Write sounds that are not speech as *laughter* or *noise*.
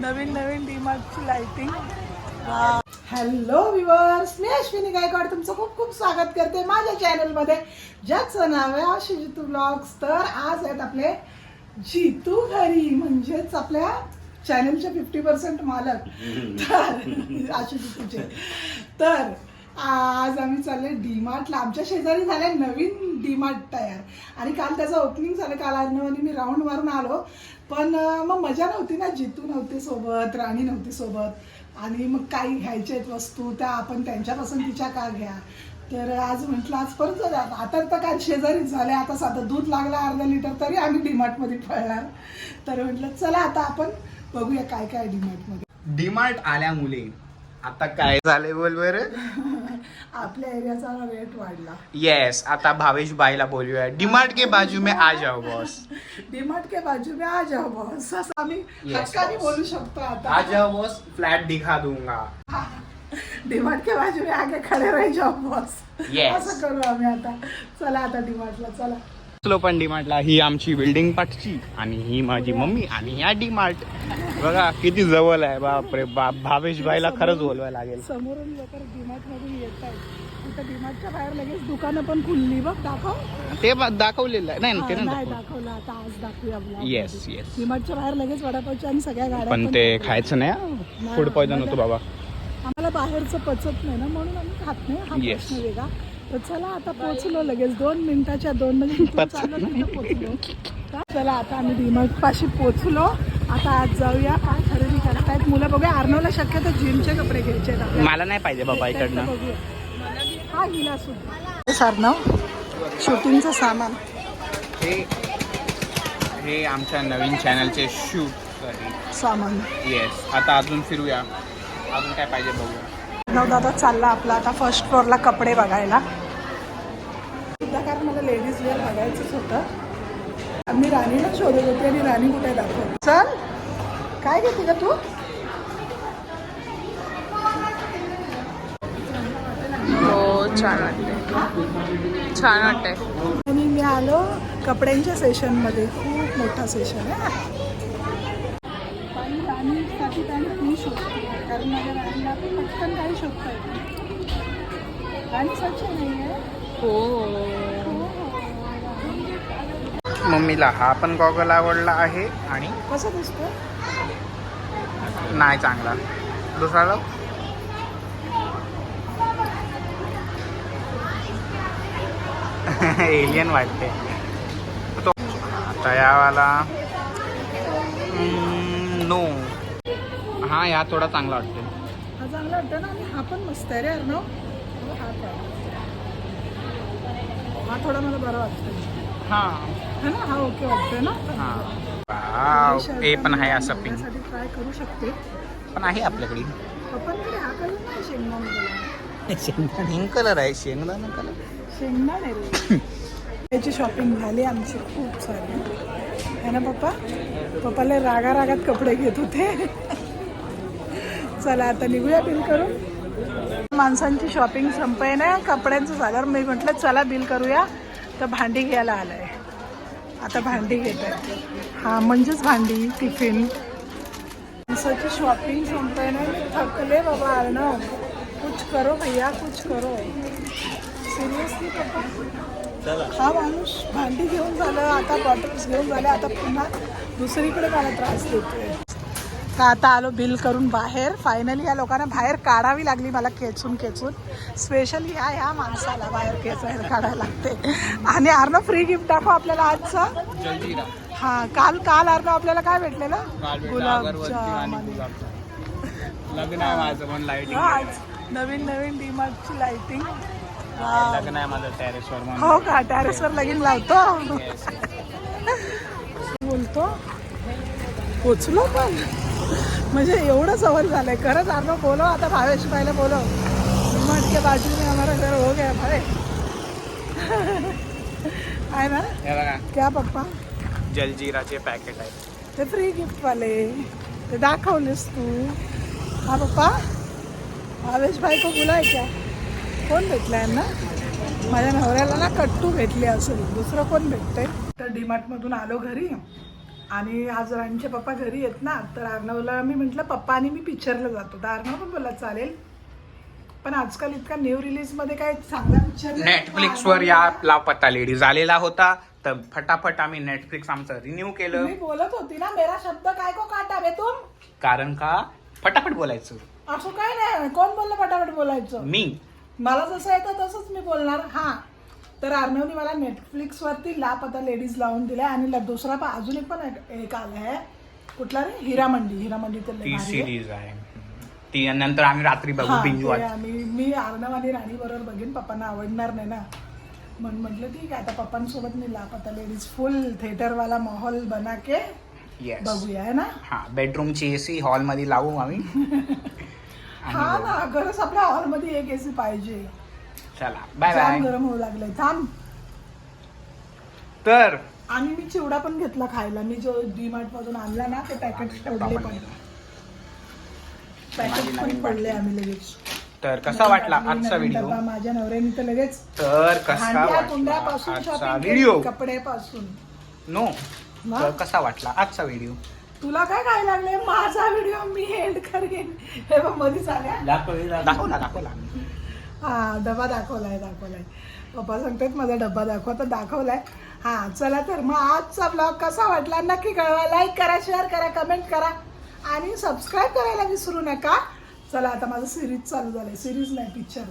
नवीन नवीन डीमार्टची lighting hello viewers मी अश्विनी गायकवाड. तुमचं खूप खूप स्वागत करते माझ्या चॅनलमध्ये ज्याचं नाव आहे आशी जितू ब्लॉग्स तर आज आहेत आपले जितू घरी म्हणजेच आपल्या चॅनलचे फिफ्टी पर्सेंट मालक. तर आशी जितूचे. तर आज आम्ही चालले डीमार्टला आमच्या शेजारी झाले नवीन डीमार्ट तयार. आणि काल त्याचं ओपनिंग झालं. काल आणि मी राऊंड मारून आलो. पण मग मजा नव्हती ना. जितू नव्हते सोबत राणी नव्हती सोबत. आणि मग काही घ्यायच्या आहेत वस्तू त्या आपण त्यांच्या पसंतीच्या का घ्या. तर आज म्हटलं आज परत आता तर काय शेजारीच झाले. आता साधं दूध लागलं अर्धा लिटर तरी आम्ही डीमार्टमध्ये पळणार. तर म्हटलं चला आता आपण बघूया काय काय डीमार्टमध्ये डीमार्ट आल्या मुले आता काय झाले बोल बरं? आपल्या एरियाचा रेट वाढला. येस आता भावेश बाईला बोलूया डीमार्ट के बाजू में आ जाओ बॉस डीमार्ट के बाजू में आ जाओ बॉस असं आम्ही Yes, हक्काने boss. बोलू शकतो आ आता जाओ बॉस फ्लॅट दिखा दूंगा. डीमार्ट के बाजू में आगे खडे राही जाओ बॉस Yes. असं करू आम्ही आता. चला आता डीमार्टला चला. चलो पण डीमार्टला ही आमची बिल्डिंग पाठची आणि ही माझी मम्मी आणि ह्या डीमार्ट बघा किती जवळ आहे. बापरे बाप. भावेश बाईला खरंच बोलवायला लागेल. समोरून लोक डीमार्ट मधून येत आहेत तिथं डीमार्टच्या बाहेर लगेच दुकानं पण खुलली. बघ दाखव. ते दाखवलेलं आहे. नाही ना, ते नाही नाही दाखवलं. दाखवलं. आता आज दाखवूया vlog Yes, मध्ये. yes. डीमार्टच्या बाहेर लगेच वडापावच्या आणि सगळ्या गाड्या पण ते. खायचं नाही फूड पॉइझन होतं बाबा. आम्हाला बाहेरचं पचत नाही ना म्हणून आम्ही खात नाही. हा. प्रश्न वेगळा. तर चला आता पोहोचलो लगेच. दोन मिनिटाच्या दोन म्हणजे पोहोचलो. तर चला आता आम्ही डीमार्ट पाशी पोहोचलो. आता आज जाऊया. काय खरेदी करत आहेत मुलं? बघूया अर्नवला शक्यतो जीनचे कपडे घ्यायचे. मला नाही पाहिजे बाबा इकडनं. हा हिला सुद्धा. सरनव शूटिंगचं सामान. हे हे आमच्या नवीन चॅनलचे शूट सामान. येस आता अजून फिरूया. अजून काय पाहिजे बघूया. नवदादा चालला आपला आता फर्स्ट फ्लोअरला कपडे बघायला. सुद्धा कारण मला लेडीज वेअर बघायचंच होतं. मी राणीला शोधत होते आणि राणी कुठे दाखव चल. काय घेते का तू? हो छान वाटते छान वाटते आणि मी आलो कपड्यांच्या सेशनमध्ये खूप मोठा सेशन आहे. आणि राणीसाठी काही मी शोधते. कारण माझ्या राणीला पण पटकन काही शोधता येते स्वच्छ नाही आहे हो. मम्मीला हा पण गॉगल आवडला आहे आणि कसं दिसतो? नाही चांगला. दुसरा लाव. एलियन वाटते. तो आता यावाला. नो हा या थोडा चांगला वाटते हा चांगला वाटतं ना आणि हा पण मस्त आहे रे अर्णव. हा पण हा थोडा मला बरा वाटतो हा. है ना? हा ओके वाटतोय ना? हा. वाव. हे पण आहे असं पिंक ट्राय करू शकते. पण आहे आपल्याकडे. पप्पांकडे हा कलर नाही शेंगदाणे पिंक कलर आहे शेंगदाणा कलर शेंगदाणे रे. याची शॉपिंग झाली आमची खूप सारी. है ना पप्पा? पप्पाला रागा रागात कपडे घेत होते. चला आता निघूया बिल करून. माणसांची शॉपिंग संपय ना कपड्यांचं झाल्यावर मी म्हटलं चला बिल करूया. तर भांडी घ्यायला आलंय. आता भांडी घेत आहे हा म्हणजेच भांडी टिफिन माणसाची शॉपिंग संपय ना थकले बाबा अर्णव कुछ करो भैया कुछ करो. सिरियसली पप्पा हा माणूस भांडी घेऊन झालं आता बॉटल्स घेऊन झाले आता पुन्हा दुसरीकडे मला त्रास देतोय. तर आता आलो बिल करून बाहेर. फायनली या लोकांना बाहेर काढावी लागली मला खेचून खेचून. स्पेशली ह्या ह्या माणसाला बाहेर खेचायला काढायला लागते. आणि अर्न फ्री गिफ्ट दाखव आपल्याला आजचं. हा काल काल अर्न आपल्याला काय भेटलेलं? गुलाबजाम लग्न आहे माझं पण आज नवीन नवीन डीमार्टची लाइटिंग लग्न आहे माझं टेरेसवर हो का? टेरेसवर लगीन लावतो? बोलतो. पोचलो पण. म्हणजे एवढं सवय झालंय. खरंच अर्णव बोलो आता भावेश पाहिलं बोलो डीमार्ट के बाजू में हमारा घर हो गया भाई *laughs* आहे ना? क्या पप्पा? जलजिराचे पॅकेट आहे ते फ्री गिफ्ट वाले. ते दाखवलेस तू. हा पप्पा भावेश भाई को बुलाय क्या? कोण भेटलाय ना माझ्या नवऱ्याला ना कट्टू भेटली असेल. दुसरं कोण भेटतंय? तर डीमार्ट मधून आलो घरी. आणि आज राणीचे पप्पा घरी आहेत ना तर अर्णवला मी म्हटलं पप्पा आणि मी पिक्चरला जातो. तर अर्णव पण बोला चालेल. पण आजकाल इतका न्यू रिलीजमध्ये काय चांगला पिक्चर नेटफ्लिक्सवर या लापता लेडीज आलेला होता तर फटाफट आम्ही नेटफ्लिक्स आमचं रिन्यू केलं. मी बोलत होती ना मेरा शब्द काय को काटा बे तुम? कारण का? फटाफट बोलायचं. असं काय नाही कोण बोललं फटाफट बोलायचं? मी. मला जसं येतं तसंच मी बोलणार हा. तर अर्णवनी मला नेटफ्लिक्स वरती लाप आता लेडीज लावून दिल्या आणि ल- दुसरा पण अजून एक पण एक- एक आलाय. कुठला रे? हिरामंडी हिरामंडी तर ती आहे. सिरीज आहे. ती नंतर आम्ही रात्री बघू बिंज वाच आम्ही मी अर्णव आणि राणी बरोबर बघीन. पप्पांना आवडणार नाही ना. म्हणून म्हटलं ठीक आहे आता पप्पांसोबत मी लाप आता लेडीज फुल थिएटरवाला माहोल बना के बघूया है ना? हा बेडरूमची एसी हॉलमध्ये लावू आम्ही. *laughs* हा ना गरज आपल्या हॉलमध्ये एक एसी पाहिजे. चला बाय बाय गरम होऊ लागलंय थांब. तर आणि मी चिवडा पण घेतला खायला. मी जो डी मार्ट मधून आणला ना ते पॅकेट फोडले पण. पॅकेट पण पडले आम्ही लगेच. तर कसा वाटला आजचा व्हिडिओ डबा माझ्या नवऱ्याने तर लगेच तर कसा भांड्या वाटला कुंड्यापासून आजचा व्हिडिओ कपड्यापासून. नो ना? तर कसा वाटला आजचा व्हिडिओ तुला काय काय लागले माझा व्हिडिओ मी एंड करेन. हे बघ मध्येच आल्या. दाखवला दाखवला हां डबा दाखवलाय दाखवलाय. पप्पा सांगतात माझा डब्बा दाखवा तर दाखवलाय. हां चला तर मग आजचा ब्लॉग कसा वाटला नक्की कळवा. लाईक करा शेअर करा कमेंट करा. आणि सबस्क्राईब करायला विसरू नका. चला आता माझं सिरीज चालू झालं आहे सिरीज नाही पिक्चर